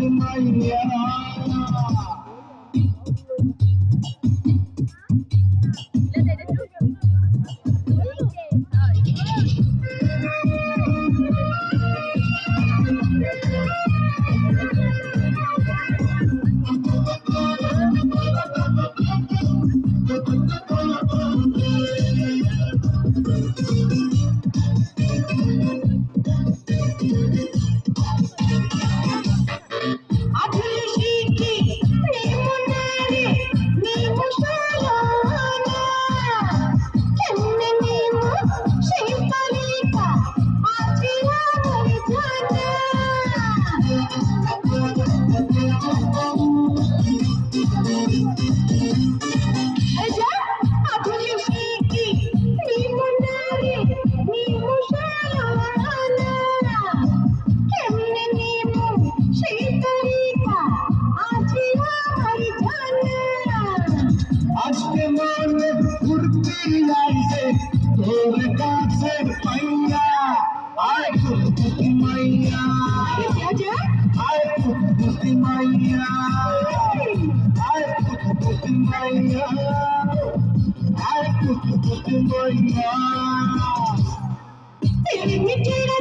新的一年啊。ফিরাইছে তোর কাছে পাইয়া আয় প্রভুতি মাইয়া আয় প্রভুতি মাইয়া আয় প্রভুতি মাইয়া আয় প্রভুতি মাইয়া তেরি মিটিরা